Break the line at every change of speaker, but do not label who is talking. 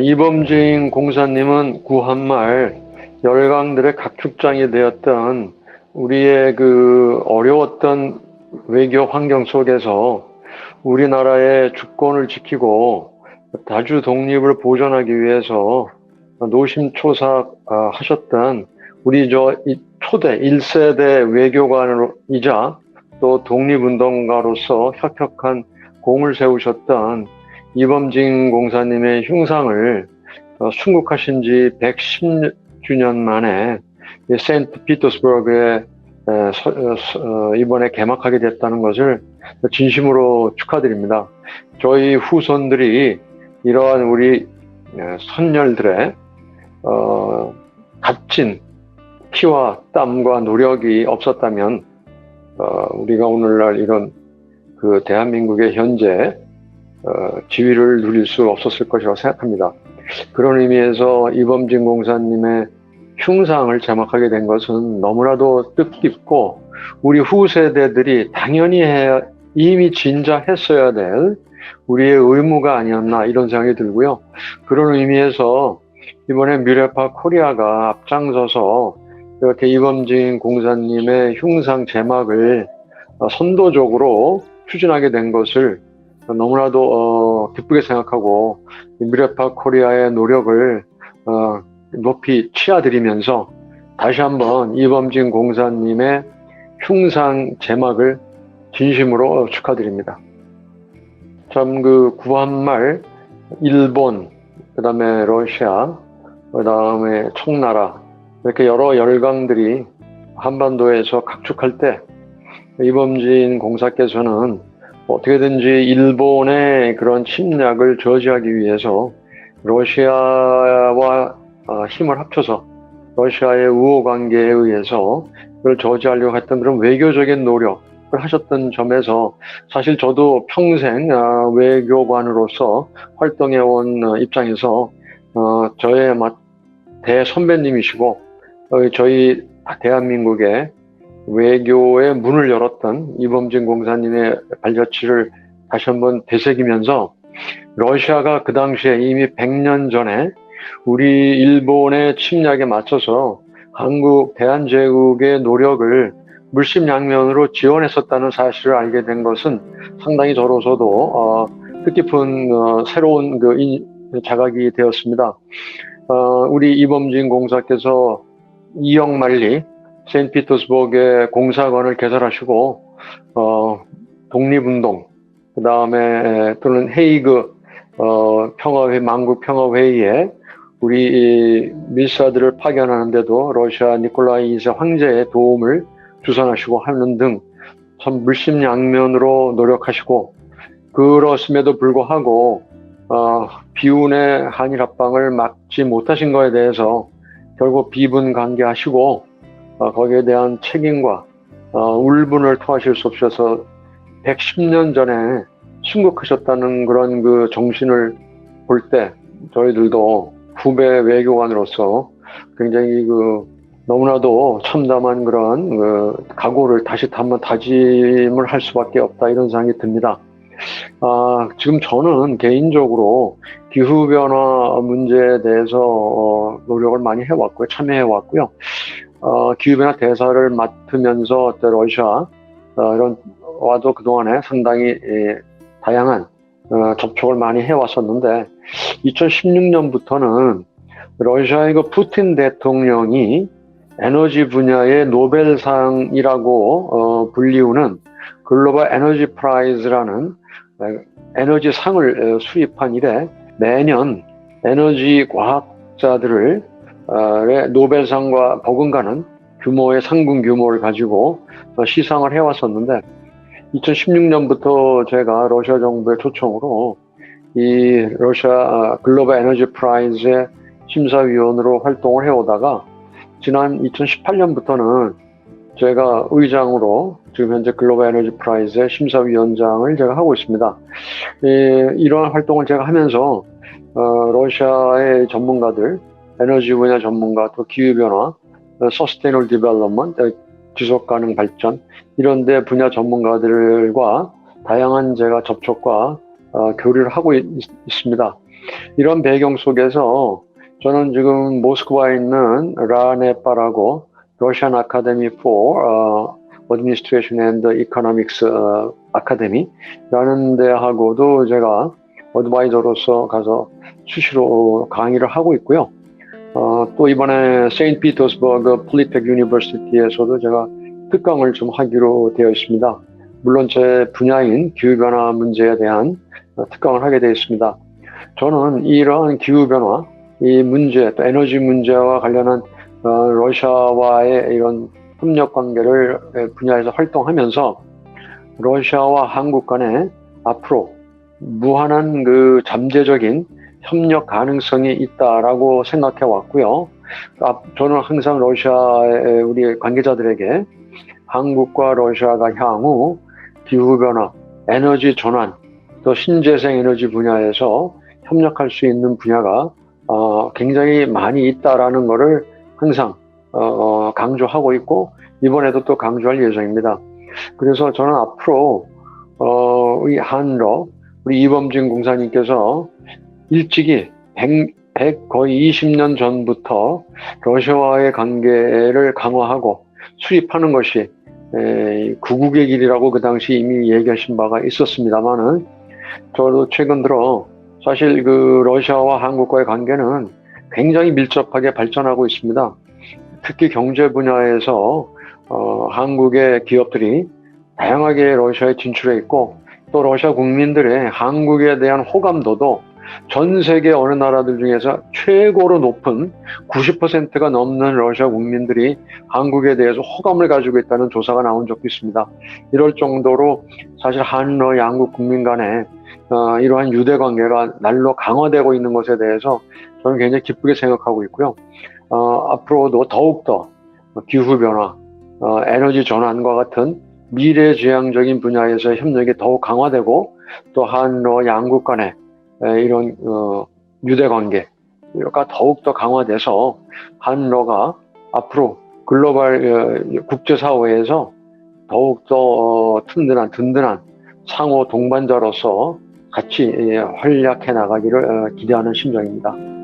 이범진 공사님은 구한말 열강들의 각축장이 되었던 우리의 그 어려웠던 외교 환경 속에서 우리나라의 주권을 지키고 다주 독립을 보존하기 위해서 노심초사 하셨던 우리 저 초대 1세대 외교관이자 또 독립운동가로서 혁혁한 공을 세우셨던 이범진 공사님의 흉상을 어, 순국하신 지 110주년 만에 세인트 피터스버그에 어, 이번에 개막하게 됐다는 것을 진심으로 축하드립니다. 저희 후손들이 이러한 우리 선열들의 어, 값진 피와 땀과 노력이 없었다면 우리가 오늘날 이런 그 대한민국의 현재 어, 지위를 누릴 수 없었을 것이라고 생각합니다. 그런 의미에서 이범진 공사님의 흉상을 제막하게 된 것은 너무나도 뜻깊고 우리 후세대들이 당연히 해, 이미 진작했어야 될 우리의 의무가 아니었나 이런 생각이 들고요. 그런 의미에서 이번에 미래파 코리아가 앞장서서 이렇게 이범진 공사님의 흉상 제막을 어, 선도적으로 추진하게 된 것을 너무나도 어, 기쁘게 생각하고 미래파 코리아의 노력을 어, 높이 치아드리면서 다시 한번 이범진 공사님의 흉상 제막을 진심으로 축하드립니다. 참 그 구한말 일본 그 다음에 러시아 그 다음에 청나라 이렇게 여러 열강들이 한반도에서 각축할 때 이범진 공사께서는 어떻게든지 일본의 그런 침략을 저지하기 위해서 러시아와 어, 힘을 합쳐서 러시아의 우호 관계에 의해서 그걸 저지하려고 했던 그런 외교적인 노력을 하셨던 점에서 사실 저도 평생 어, 외교관으로서 활동해온 어, 입장에서 저의 대선배님이시고 저희 대한민국의 외교의 문을 열었던 이범진 공사님의 발자취를 다시 한번 되새기면서 러시아가 그 당시에 이미 100년 전에 우리 일본의 침략에 맞춰서 한국 대한제국의 노력을 물심양면으로 지원했었다는 사실을 알게 된 것은 상당히 저로서도 어, 뜻깊은 어, 새로운 그 인, 자각이 되었습니다. 어, 우리 이범진 공사께서 이영만리 세인트피터스버그의 공사관을 개설하시고 어, 독립운동 그 다음에 또는 헤이그 어, 평화회 만국 평화회의에 우리 밀사들을 파견하는데도 러시아 니콜라이 2세 황제의 도움을 주선하시고 하는 등 참 물심양면으로 노력하시고 그렇음에도 불구하고 어, 비운의 한일 합방을 막지 못하신 것에 대해서 결국 비분 관계하시고 어, 거기에 대한 책임과 어, 울분을 토하실 수 없어서 110년 전에 순국하셨다는 그런 그 정신을 볼 때 저희들도 후배 외교관으로서 굉장히 그 너무나도 참담한 그런 그 각오를 다시 한번 다짐을 할 수밖에 없다 이런 생각이 듭니다. 아, 지금 저는 개인적으로 기후변화 문제에 대해서 어, 노력을 많이 해왔고요. 참여해왔고요. 어, 기후변화 대사를 맡으면서 러시아 어, 이런 와도 그동안에 상당히 예, 다양한 어, 접촉을 많이 해왔었는데 2016년부터는 러시아의 그 푸틴 대통령이 에너지 분야의 노벨상이라고 어, 불리우는 글로벌 에너지 프라이즈라는 에너지 상을 어, 수입한 이래 매년 에너지 과학자들을 어, 노벨상과 버금가는 규모의 상금 규모를 가지고 어, 시상을 해왔었는데 2016년부터 제가 러시아 정부의 초청으로 이 러시아 글로벌 에너지 프라이즈의 심사위원으로 활동을 해오다가 지난 2018년부터는 제가 의장으로 지금 현재 글로벌 에너지 프라이즈의 심사위원장을 제가 하고 있습니다. 예, 이러한 활동을 제가 하면서 어, 러시아의 전문가들, 에너지 분야 전문가, 또 기후변화, 서스테이널 디벨롭먼트, 지속가능 발전 이런 데 분야 전문가들과 다양한 제가 접촉과 어, 교류를 하고 있, 습니다 이런 배경 속에서 저는 지금 모스크바에 있는 라네파라고 러시안 아카데미 for 어, Administration 어, 아카데미라는 데하고도 제가 어드바이저로서 가서 수시로 강의를 하고 있고요. 어, 또 이번에 세인트 피터스버그 폴리텍 유니버시티에서도 제가 특강을 좀 하기로 되어 있습니다. 물론 제 분야인 기후변화 문제에 대한 어, 특강을 하게 되어 있습니다. 저는 이러한 기후변화, 이 문제, 또 에너지 문제와 관련한 어, 러시아와의 이런 협력 관계를 분야에서 활동하면서 러시아와 한국 간에 앞으로 무한한 그 잠재적인 협력 가능성이 있다라고 생각해 왔고요. 아, 저는 항상 러시아의 우리 관계자들에게 한국과 러시아가 향후 기후변화, 에너지 전환, 또 신재생 에너지 분야에서 협력할 수 있는 분야가 어, 굉장히 많이 있다라는 것을 항상 어, 강조하고 있고 이번에도 또 강조할 예정입니다. 그래서 저는 앞으로 어, 우리 한러 우리 이범진 공사님께서 일찍이 100, 100 거의 20년 전부터 러시아와의 관계를 강화하고 수립하는 것이 에, 구국의 길이라고 그 당시 이미 얘기하신 바가 있었습니다만은 저도 최근 들어 사실 그 러시아와 한국과의 관계는 굉장히 밀접하게 발전하고 있습니다. 특히 경제 분야에서 어, 한국의 기업들이 다양하게 러시아에 진출해 있고 또 러시아 국민들의 한국에 대한 호감도도 전 세계 어느 나라들 중에서 최고로 높은 90%가 넘는 러시아 국민들이 한국에 대해서 호감을 가지고 있다는 조사가 나온 적도 있습니다. 이럴 정도로 사실 한러 양국 국민 간에 어, 이러한 유대 관계가 날로 강화되고 있는 것에 대해서 저는 굉장히 기쁘게 생각하고 있고요. 어, 앞으로도 더욱더 기후 변화, 어, 에너지 전환과 같은 미래지향적인 분야에서 협력이 더욱 강화되고 또 한러 양국 간에 이런 어, 유대 관계가 더욱더 강화돼서 한러가 앞으로 글로벌 어, 국제사회에서 더욱더 어, 튼튼한 든든한 상호 동반자로서 같이 활약해 나가기를 기대하는 심정입니다.